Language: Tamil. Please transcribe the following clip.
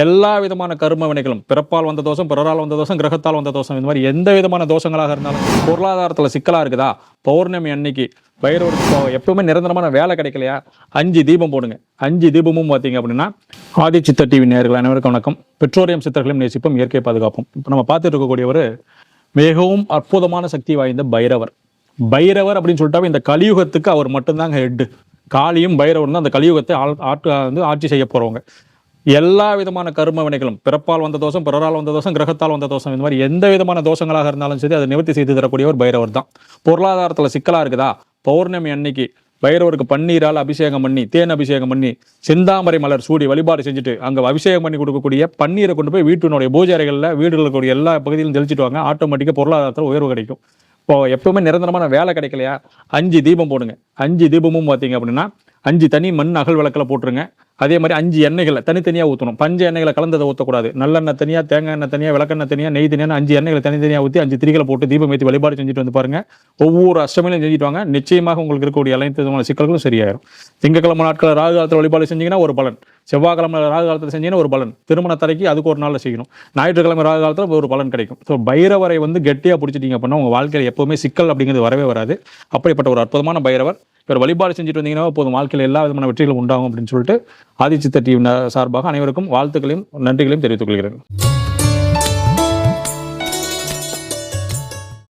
எல்லா விதமான கர்ம வினைகளும் பிறப்பால் வந்த தோஷம் பிறரால் வந்த தோஷம் கிரகத்தால் வந்த தோஷம் இந்த மாதிரி எந்த விதமான தோஷங்களாக இருந்தாலும் பொருளாதாரத்தில் சிக்கலாக இருக்குதா? பௌர்ணமி அன்னைக்கு பைரவருக்கு எப்பவுமே நிரந்தரமான வேலை கிடைக்கலையா? அஞ்சு தீபம் போடுங்க. அஞ்சு தீபமும் பார்த்தீங்க அப்படின்னா ஆதி சித்த டிவி நேர்கள் அனைவருக்கும் வணக்கம். பெட்ரோலியம் சித்தர்களையும் நேசிப்போம் இயற்கை பாதுகாப்போம். இப்போ நம்ம பார்த்துட்டு இருக்கக்கூடியவர் மிகவும் அற்புதமான சக்தி வாய்ந்த பைரவர். பைரவர் அப்படின்னு சொல்லிட்டாவே இந்த கலியுகத்துக்கு அவர் மட்டும்தாங்க ஹெட்டு காளியும் பைரவரும் தான் அந்த கலியுகத்தை ஆள் ஆட்டு வந்து ஆட்சி செய்ய போகிறவங்க எல்லா விதமான கர்ம வினைகளும் பிறப்பால் வந்த தோஷம் பிறரால் வந்த தோஷம் கிரகத்தால் வந்த தோஷம் இந்த மாதிரி எந்த விதமான தோஷங்களாக இருந்தாலும் சரி அதை நிவர்த்தி செய்து தரக்கூடியவர் பைரவர் தான். பொருளாதாரத்தில் சிக்கலாக இருக்குதா? பௌர்ணமி அன்னைக்கு பைரவருக்கு பன்னீரால் அபிஷேகம் பண்ணி தேன் அபிஷேகம் பண்ணி செந்தாமரை மலர் சூடி வழிபாடு செஞ்சுட்டு அங்கே அபிஷேகம் பண்ணி கொடுக்கக்கூடிய பன்னீரை கொண்டு போய் வீட்டினுடைய பூஜை அறைகளில் வீடுகளில் இருக்கக்கூடிய எல்லா பகுதியிலும் தெளிச்சிட்டு வாங்க. ஆட்டோமேட்டிக்காக பொருளாதாரத்தில் உயர்வு கிடைக்கும். இப்போ எப்பவுமே நிரந்தரமான வேலை கிடைக்கலையா? அஞ்சு தீபம் போடுங்க. அஞ்சு தீபமும் பார்த்தீங்க அப்படின்னா அஞ்சு தனி மண் அகல் விளக்கில் போட்டுருங்க. அதே மாதிரி அஞ்சு எண்ணெய்களை தனித்தனியாக ஊற்றணும் பஞ்ச எண்ணெய்களை கலந்ததை ஊற்றக்கூடாது நல்லெண்ணெய் தனியாக தேங்காய் எண்ணெய் தனியாக விளக்கெண்ணெய் தனியாக நெய் தனியாக அஞ்சு எண்ணெய்களை தனித்தனியாக ஊற்றி அஞ்சு திரிகளை போட்டு தீபம் ஏற்றி வழிபாடு செஞ்சுட்டு வந்து பாருங்கள் ஒவ்வொரு அஷ்டமிலையும் செஞ்சுட்டு வாங்க. நிச்சயமாக உங்களுக்கு இருக்கக்கூடிய அனைத்து விதமான சிக்கல்களும் சரியாயிரும். திங்கக்கிழமை நாட்களில் ராகு காலத்தில் வழிபாடு செஞ்சீங்கன்னா ஒரு பலன். செவ்வாய்க்கிழமை ராகு காலத்தில் செஞ்சீங்கன்னா ஒரு பலன். திருமண தரைக்கு அதுக்கு ஒரு நாளில் செய்யணும். ஞாயிற்றுக்கிழமை ராகு காலத்தில் ஒரு பலன் கிடைக்கும். ஸோ பைரவரை வந்து கெட்டியாக பிடிச்சிட்டீங்க அப்படின்னா உங்கள் வாழ்க்கையில் எப்போவுமே சிக்கல் அப்படிங்கிறது வரவே வராது. அப்படிப்பட்ட ஒரு அற்புதமான பைரவர். இவர் வழிபாடு செஞ்சுட்டு வந்தீங்கன்னா போதும். வாழ்க்கையில் எல்லா விதமான வெற்றிகளும் உண்டாகும் அப்படின்னு சொல்லிட்டு ஆதிச்சித்த டிவி சார்பாக அனைவருக்கும் வாழ்த்துக்களையும் நன்றிகளையும் தெரிவித்துக் கொள்கிறேன்.